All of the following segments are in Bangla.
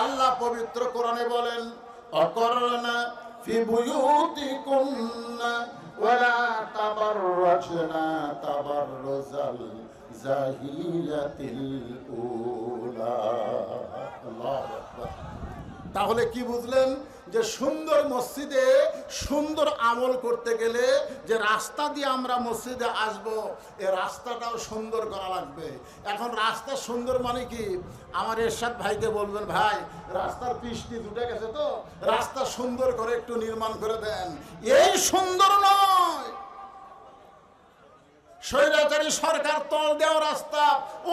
আল্লাহ পবিত্র কোরআনে বলেন তাহলে কি বুঝলেন? যে সুন্দর মসজিদে সুন্দর আমল করতে গেলে যে রাস্তা দিয়ে আমরা মসজিদে আসব এ রাস্তাটাও সুন্দর করা লাগবে। এখন রাস্তা সুন্দর মানে কি? আমার এরশাদ ভাইকে বলবেন ভাই রাস্তার পৃষ্টি দুটে গেছে তো রাস্তা সুন্দর করে একটু নির্মাণ করে দেন। এই সুন্দর নয়। স্বৈরাচারী সরকার তল দেওয়া রাস্তা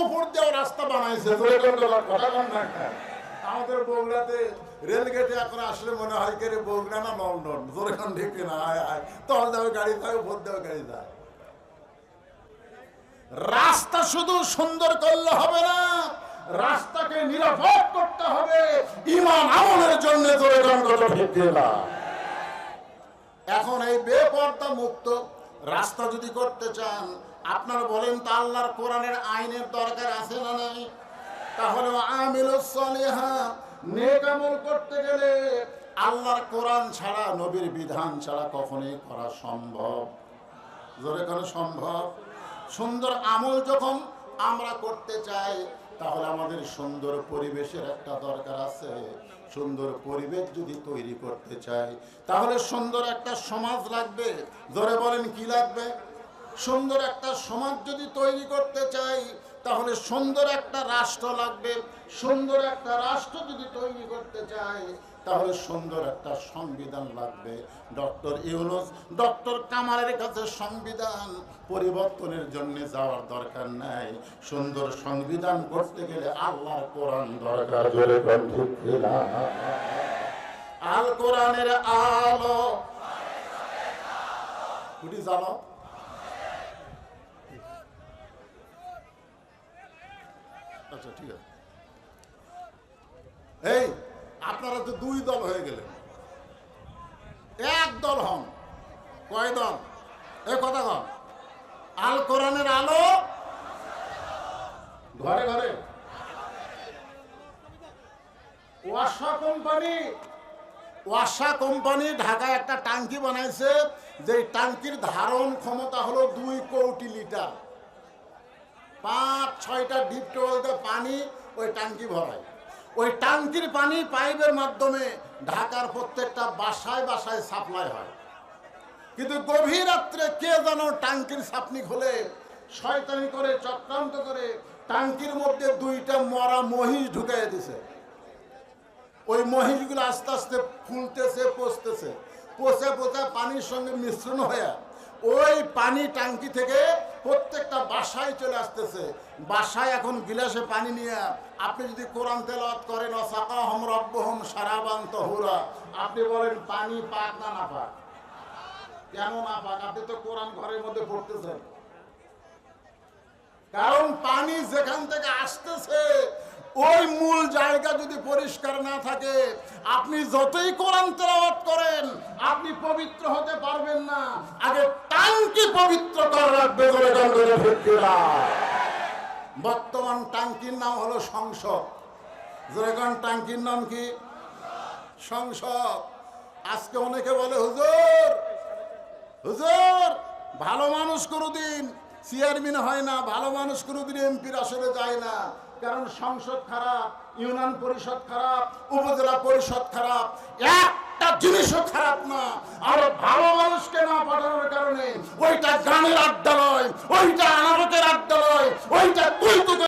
উপর দেওয়া রাস্তা বানাইছে? আমাদের বগুড়াতে রেলগেটে এখন আসলে মনে হয় কে না লন্ডন? ঠিক না, আয় আয়। গাড়ি থাকে দেওয়া গাড়ি যায় রাস্তা শুধু সুন্দর করলে হবে না, রাস্তাকে নিরাপদ করতে হবে। ইমান আমলের জন্য এখন এই বেপর্দা মুক্ত রাস্তা যদি করতে চান, আপনারা বলেন তা আল্লাহর কোরআনের আইনের দরকার আছে না নাই? তাহলে আমিলুস সালিহা নেক আমল করতে গেলে আল্লাহর কোরআন ছাড়া, নবীর বিধান ছাড়া কখনোই করা সম্ভব। জোরে কোনো, সম্ভব? সুন্দর আমল যখন আমরা করতে চাই, তাহলে আমাদের সুন্দর পরিবেশের একটা দরকার আছে। সুন্দর পরিবেশ যদি তৈরি করতে চাই, তাহলে সুন্দর একটা সমাজ লাগবে। ধরে বলেন কি লাগবে? সুন্দর একটা সমাজ যদি তৈরি করতে চাই তাহলে সুন্দর একটা রাষ্ট্র লাগবে। সুন্দর একটা রাষ্ট্র যদি তৈরি করতে চাই তাহলে সুন্দর একটা সংবিধান লাগবে। ডক্টর ইউনুস ডক্টর কামালের কাছে সংবিধান পরিবর্তনের জন্য যাওয়ার দরকার নাই। সুন্দর সংবিধান করতে গেলে আল্লাহর কোরআন দরকার। আল কোরআনের আলো। কুটি জানো আচ্ছা ঠিক আছে। এই, আপনারা তো দুই দল হয়ে গেলেন। এক দল হন। কয় দল? এ কথা কন আল কোরআনের আলো? ঘরে ঘরে। ওয়াসা কোম্পানি। ওয়াসা কোম্পানি ঢাকায় একটা টাঙ্কি বানাইছে। যে টাঙ্কির ধারণ ক্ষমতা হলো দুই কোটি লিটার। পাঁচ, ছয়টা ডিপ টোয়েলতে পানি ওই ট্যাঙ্কি ভরায়। ওই ট্যাঙ্কির পানি পাইপের মাধ্যমে ঢাকার প্রত্যেকটা বাসায় বাসায় সাপ্লাই হয়। কিন্তু গভীর রাত্রে কে যেন টাঙ্কির সাপনি খুলে শয়তানি করে, চক্রান্ত করে টাঙ্কির মধ্যে দুইটা মরা মহিষ ঢুকাই দিছে। ওই মহিষগুলো আস্তে আস্তে ফুলতেছে, পচতেছে। পচে পচে পানির সঙ্গে মিশ্রণ হয়ে ওই পানি ট্যাঙ্কি থেকে প্রত্যেকটা বাসায় চলে আসতেছে। বাসায় এখন গিলাসে পানি নিয়ে আপনি যদি কোরআন তেলাওয়াত করেন, অসাকাহম রব্বহম সারাবান তহুরা। আপনি বলেন, পানি পাক না না পাক? কেন না পাক? আপনি তো কোরআন ঘরের মধ্যে পড়তেছেন। কারণ পানি যেখান থেকে আসতেছে ওই মূল জায়গা যদি পরিষ্কার না থাকে, আপনি যতই কোরআন তেলাওয়াত করেন, আপনি পবিত্র হতে পারবেন না। আগে টাঙ্কি পবিত্র করে রাখবে। বর্তমান টাঙ্কির নাম হলো সংসদ। যেরকম টাঙ্কির নাম কি? সংসদ। আজকে অনেকে বলে, হুজুর হুজুর, ভালো মানুষ কোনোদিন চেয়ারম্যান হয় না, ভালো মানুষ কোনোদিন এমপির আসলে যায় না। কারণ সংসদ খারাপ, ইউনিয়ন পরিষদ খারাপ, উপজেলা পরিষদ খারাপ, একটা জিনিসও খারাপ না। আর